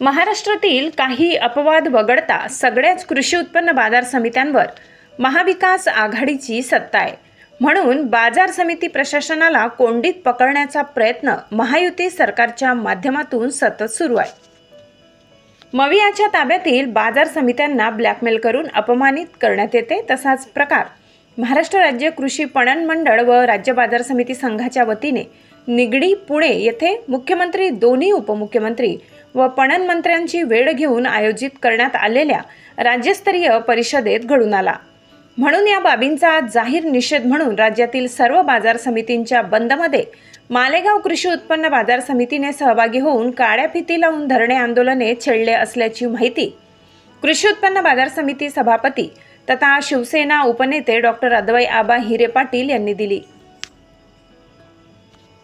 महाराष्ट्रातील काही अपवाद वगळता सगळ्याच कृषी उत्पन्न बाजार समित्यांवर महाविकास आघाडीची सत्ता आहे. म्हणून बाजार समिती प्रशासनाला कोंडीत पकडण्याचा प्रयत्न महायुती सरकारच्या माध्यमातून सतत सुरू आहे. मवियाच्या ताब्यातील बाजार समित्यांना ब्लॅकमेल करून अपमानित करण्यात येते तसाच प्रकार महाराष्ट्र राज्य कृषी पणन मंडळ व राज्य बाजार समिती संघाच्या वतीने निगडी पुणे येथे मुख्यमंत्री दोन्ही उपमुख्यमंत्री व पणन मंत्र्यांची वेळ घेऊन आयोजित करण्यात आलेल्या राज्यस्तरीय परिषदेत घडून आला. म्हणून या बाबींचा जाहीर निषेध म्हणून राज्यातील सर्व बाजार समितींच्या बंदमध्ये मालेगाव कृषी उत्पन्न बाजार समितीने सहभागी होऊन काळ्या फिती लावून धरणे आंदोलने छेडले असल्याची माहिती कृषी उत्पन्न बाजार समिती सभापती तथा शिवसेना उपनेते डॉक्टर अद्वै आबा हिरे पाटील यांनी दिली.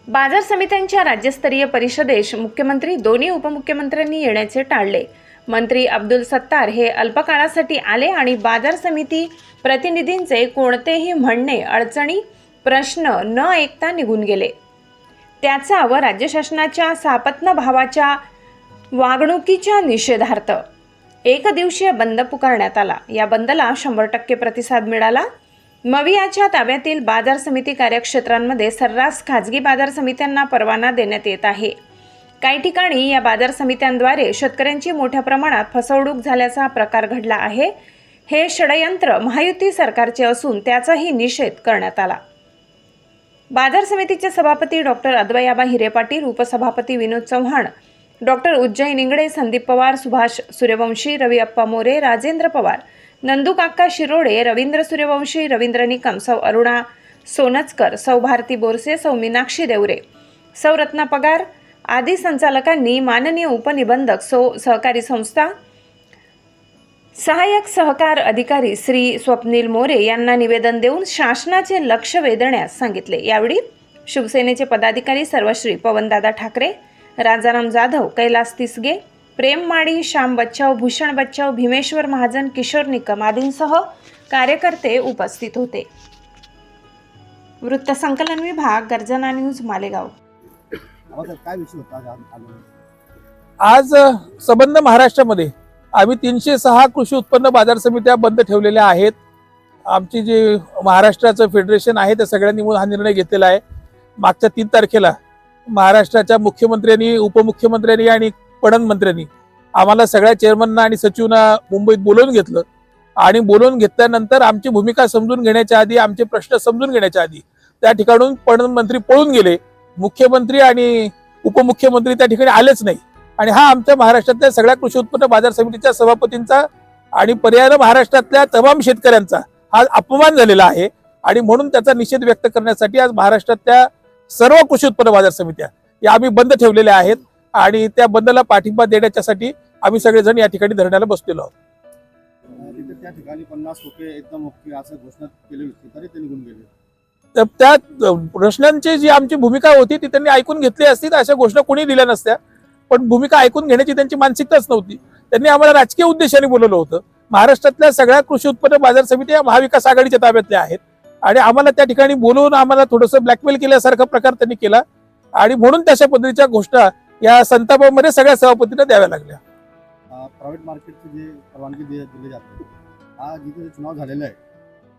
बाजार समित्यांच्या राज्यस्तरीय परिषदेस मुख्यमंत्री दोन्ही उपमुख्यमंत्र्यांनी येण्याचे टाळले. मंत्री अब्दुल सत्तार हे अल्पकाळासाठी आले आणि बाजार समिती प्रतिनिधींचे कोणतेही म्हणणे अडचणी प्रश्न न ऐकता निघून गेले. त्याचा व राज्य शासनाच्या सापत्न भावाच्या वागणुकीच्या निषेधार्थ एक दिवसीय बंद पुकारण्यात आला. या बंदला शंभर टक्के प्रतिसाद मिळाला. मवियाच्या ताब्यातील बाजार समिती कार्यक्षेत्रांमध्ये सर्रास खाजगी बाजार समित्यांना परवाना देण्यात येत आहे. काही ठिकाणी या बाजार समित्यांद्वारे शेतकऱ्यांची मोठ्या प्रमाणात फसवणूक झाल्याचा प्रकार घडला आहे. हे षडयंत्र महायुती सरकारचे असून त्याचाही निषेध करण्यात आला. बाजार समितीचे सभापती डॉक्टर अद्वयाबा हिरे पाटील उपसभापती विनोद चव्हाण डॉक्टर उज्जैन इंगडे संदीप पवार सुभाष सूर्यवंशी रवी अप्पा मोरे राजेंद्र पवार नंदू काका शिरोडे रवींद्र सूर्यवंशी रवींद्र निकम सौ अरुणा सोनचकर सौ भारती बोरसे सौ मीनाक्षी देवरे. सौ रत्ना पगार आदी संचालकांनी माननीय उपनिबंधक सो सहकारी संस्था सहाय्यक सहकार अधिकारी श्री स्वप्नील मोरे यांना निवेदन देऊन शासनाचे लक्ष वेधण्यास सांगितले. यावेळी शिवसेनेचे पदाधिकारी सर्वश्री पवनदादा ठाकरे राजाराम जाधव कैलास तिसगे प्रेम माळी श्याम बच्चाव भूषण बच्चाव भीमेश्वर महाजन किशोर निकम आदींसह कार्यकर्ते उपस्थित होते. वृत्तसंकलन विभाग गर्जना न्यूज मालेगाव. आज संबंध महाराष्ट्रामध्ये आम्ही तीनशे सहा कृषी उत्पन्न बाजार समित्या बंद ठेवलेल्या आहेत. आमची जी महाराष्ट्राचं फेडरेशन आहे त्या सगळ्यांनी मिळून हा निर्णय घेतलेला आहे. मागच्या तीन तारखेला महाराष्ट्राच्या मुख्यमंत्र्यांनी उपमुख्यमंत्र्यांनी आणि पणन मंत्र्यांनी आम्हाला सगळ्या चेअरमनना आणि सचिवना मुंबईत बोलवून घेतलं. आणि बोलवून घेतल्यानंतर आमची भूमिका समजून घेण्याच्या आधी आमचे प्रश्न समजून घेण्याच्या आधी त्या ठिकाणून पणन मंत्री पळून गेले. मुख्यमंत्री आणि उपमुख्यमंत्री त्या ठिकाणी आलेच नाही. आणि हा आमच्या महाराष्ट्रातल्या सगळ्या कृषी उत्पन्न बाजार समितीच्या सभापतींचा आणि पर्यायानं महाराष्ट्रातल्या तमाम शेतकऱ्यांचा हा अपमान झालेला आहे. आणि म्हणून त्याचा निषेध व्यक्त करण्यासाठी आज महाराष्ट्रातल्या सर्व कृषी उत्पन्न बाजार समित्या या आम्ही बंद ठेवलेल्या आहेत. आणि त्या बंदला पाठिंबा देण्याच्यासाठी आम्ही सगळेजण या ठिकाणी धरण्याला बसलेलो आहोत. त्या ठिकाणी पन्नास रुपये एकदम ओके असं घोषणा केली होती तरी ते निघून गेले. तर त्या प्रश्नांची जी आमची भूमिका होती ती त्यांनी ऐकून घेतली असती तर अशा घोषणा कोणी दिल्या नसत्या. पण भूमिका ऐकून घेण्याची त्यांची मानसिकताच नव्हती. त्यांनी आम्हाला राजकीय उद्देशाने बोलवलं होतं. महाराष्ट्रातल्या सगळ्या कृषी उत्पन्न बाजार समिती या महाविकास आघाडीच्या ताब्यातल्या आहेत. आणि आम्हाला त्या ठिकाणी बोलवून आम्हाला थोडंसं ब्लॅकमेल केल्यासारखा प्रकार त्यांनी केला. आणि म्हणून तशा पद्धतीच्या घोषणा या संतापामध्ये सगळ्या सभापतींना द्याव्या लागल्या. प्रायव्हेट मार्केटची जे परवानगी दिली जाते हा जिथे चुनाव झालेला आहे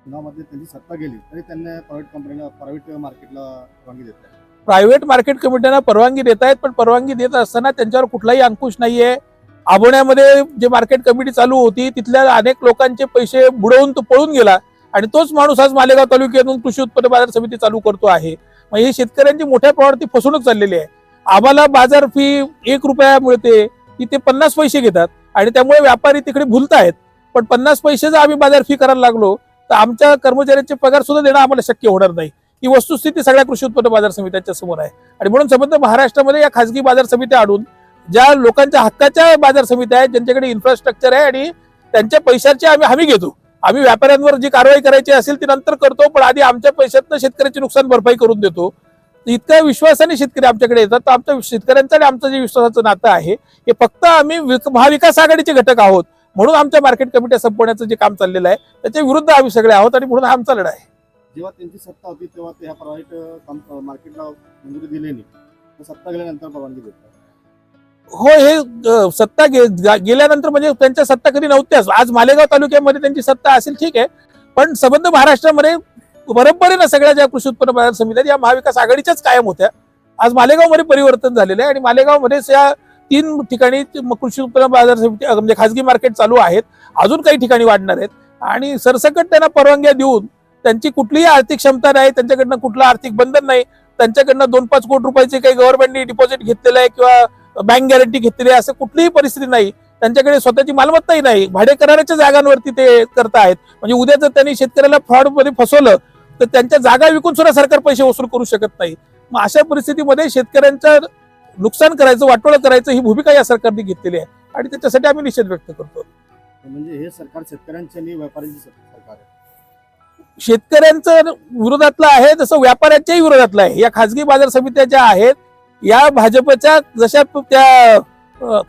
चुनावमध्ये त्यांची सत्ता गेली तरी त्यांना प्रायव्हेट कंपनीला प्रायव्हेट मार्केटला परवानगी देत आहे प्रायव्हेट मार्केट कमिट्यांना परवानगी देत आहेत पण परवानगी देत असताना त्यांच्यावर कुठलाही अंकुश नाहीये. आबोण्यामध्ये जे मार्केट कमिटी चालू होती तिथल्या अनेक लोकांचे पैसे बुडवून तो पळून गेला. आणि तोच माणूस आज मालेगाव तालुक्यातून कृषी उत्पन्न बाजार समिती चालू करतो आहे. मग ही शेतकऱ्यांची मोठ्या प्रमाणात फसवणूक चाललेली आहे. आम्हाला बाजार फी एक रुपया मिळते तिथे पन्नास पैसे घेतात. आणि त्यामुळे व्यापारी तिकडे भुलत आहेत पण पन्नास पैसे जर आम्ही बाजार फी करायला लागलो तर आमच्या कर्मचाऱ्यांचे पगार सुद्धा देणं आम्हाला शक्य होणार नाही. ही वस्तुस्थिती सगळ्या कृषी उत्पन्न बाजार समित्यांच्या समोर आहे. आणि म्हणून संबंध महाराष्ट्रामध्ये या खासगी बाजार समित्या आणून ज्या लोकांच्या हक्काच्या बाजार समित्या आहेत ज्यांच्याकडे इन्फ्रास्ट्रक्चर आहे आणि त्यांच्या पैशाची आम्ही हमी घेतो. आम्ही व्यापाऱ्यांवर जी कारवाई करायची असेल ती नंतर करतो पण आधी आमच्या पैशातनं शेतकऱ्याची नुकसान भरपाई करून देतो. इतक्या विश्वासाने शेतकरी आमच्याकडे येतात. तर आमच्या शेतकऱ्यांचं आणि आमचं जे विश्वासाचं नातं आहे हे फक्त आम्ही विक- महाविकास आघाडीचे घटक आहोत. म्हणून आमच्या मार्केट कमिट्या संपवण्याचं जे काम चाललेलं आहे त्याच्या विरुद्ध आम्ही सगळे आहोत आणि म्हणून आमचा लढा आहे. जेव्हा त्यांची सत्ता होती तेव्हा ते ह्या प्रायव्हेट मार्केटला मंजुरी दिली नाही. सत्ता गेल्यानंतर परवानगी देतात हो हे सत्ता गेल्यानंतर म्हणजे त्यांच्या सत्ता कधी नव्हत्याच. आज मालेगाव तालुक्यामध्ये त्यांची सत्ता असेल ठीक आहे. पण संबंध महाराष्ट्रामध्ये बरोबरीनं सगळ्या ज्या कृषी उत्पन्न बाजार समित्या या महाविकास आघाडीच्याच कायम होत्या. आज मालेगावमध्ये परिवर्तन झालेलं आहे आणि मालेगावमध्येच या तीन ठिकाणी कृषी उत्पन्न बाजार समिती म्हणजे खासगी मार्केट चालू आहेत. अजून काही ठिकाणी वाढणार आहेत. आणि सरसकट त्यांना परवानग्या देऊन त्यांची कुठलीही आर्थिक क्षमता नाही त्यांच्याकडनं कुठलं आर्थिक बंधन नाही त्यांच्याकडनं दोन पाच कोटी रुपयाचे काही गव्हर्नमेंटने डिपॉझिट घेतलेलं आहे किंवा बँक गॅरंटी घेतलेली आहे असं कुठलीही परिस्थिती नाही. त्यांच्याकडे स्वतःची मालमत्ताही नाही. भाडे कराराच्या जागांवरती ते करत आहेत म्हणजे उद्या जर त्यांनी शेतकऱ्याला फ्रॉडमध्ये फसवलं तर त्यांच्या जागा विकून सुद्धा सरकार पैसे वसूल करू शकत नाही. मग अशा परिस्थितीमध्ये शेतकऱ्यांचं नुकसान करायचं वाटोळं करायचं ही भूमिका या सरकारने घेतलेली आहे. आणि त्याच्यासाठी आम्ही निषेध व्यक्त करतो. म्हणजे हे सरकार शेतकऱ्यांचे आणि व्यापाऱ्यांचे सरकार आहे. शेतकऱ्यांचं विरोधातलं आहे तसं व्यापाऱ्यांच्याही विरोधातलं आहे. या खासगी बाजार समित्या ज्या आहेत या भाजपच्या जशा त्या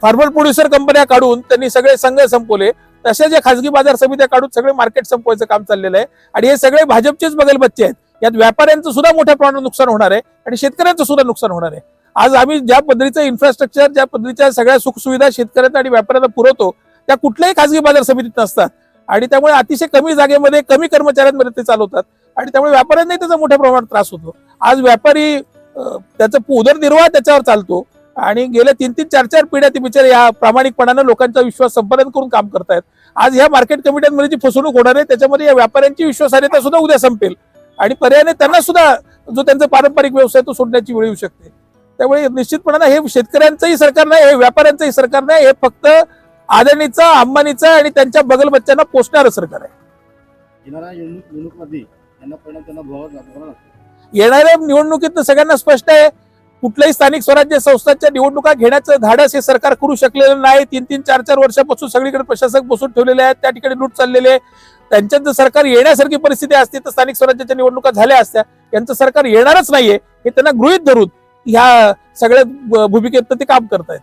फार्मर प्रोड्युसर कंपन्या काढून त्यांनी सगळे संघ संपवले. तशा ज्या खासगी बाजार समित्या काढून सगळे मार्केट संपवायचं काम चाललेलं आहे. आणि हे सगळे भाजपचेच बगल बच्चे आहेत. यात व्यापाऱ्यांचं सुद्धा मोठ्या प्रमाणात नुकसान होणार आहे आणि शेतकऱ्यांचं सुद्धा नुकसान होणार आहे. आज आम्ही ज्या पद्धतीचं इन्फ्रास्ट्रक्चर ज्या पद्धतीच्या सगळ्या सुखसुविधा शेतकऱ्यांना आणि व्यापाऱ्यांना पुरवतो त्या कुठल्याही खासगी बाजार समितीत नसतात. आणि त्यामुळे अतिशय कमी जागेमध्ये कमी कर्मचाऱ्यांमध्ये ते चालवतात. आणि त्यामुळे व्यापाऱ्यांनाही त्याचा मोठ्या प्रमाणात त्रास होतो. आज व्यापारी त्याचा उदरनिर्वाह त्याच्यावर चालतो. आणि गेल्या तीन तीन चार चार पिढ्या ते बिचारे या प्रामाणिकपणानं लोकांचा विश्वास संपादन करून काम करतायत. आज ह्या मार्केट कमिट्यांमध्ये जी फसवणूक होणार आहे त्याच्यामध्ये या व्यापाऱ्यांची विश्वासार्हता सुद्धा उद्या संपेल. आणि पर्यायाने त्यांना सुद्धा जो त्यांचा पारंपरिक व्यवसाय तो सोडण्याची वेळ येऊ शकते. त्यामुळे निश्चितपणानं हे शेतकऱ्यांचंही सरकार नाही हे व्यापाऱ्यांचंही सरकार नाही हे फक्त अदानीचं अंबानीचं आणि त्यांच्या बगल बच्च्यांना पोचणारं सरकार आहे. येणाऱ्या निवडणूक निवडणुकीमध्ये यांना परिणाम त्यांना भोगावा भोगावा लागतो येणाऱ्या निवडणुकीत सगळ्यांना स्पष्ट आहे कुठल्याही स्थानिक स्वराज्य संस्थांच्या निवडणुका घेण्याचं धाडस हे सरकार करू शकलेलं नाही. तीन तीन चार चार वर्षापासून सगळीकडे प्रशासक बसून ठेवलेले आहेत. त्या ठिकाणी लूट चाललेले आहे. त्यांच्यात जर सरकार येण्यासारखी परिस्थिती असती तर स्थानिक स्वराज्याच्या निवडणुका झाल्या असत्या. यांचं सरकार येणारच नाहीये. हे त्यांना गृहित धरून ह्या सगळ्या भूमिकेत ते काम करतायत.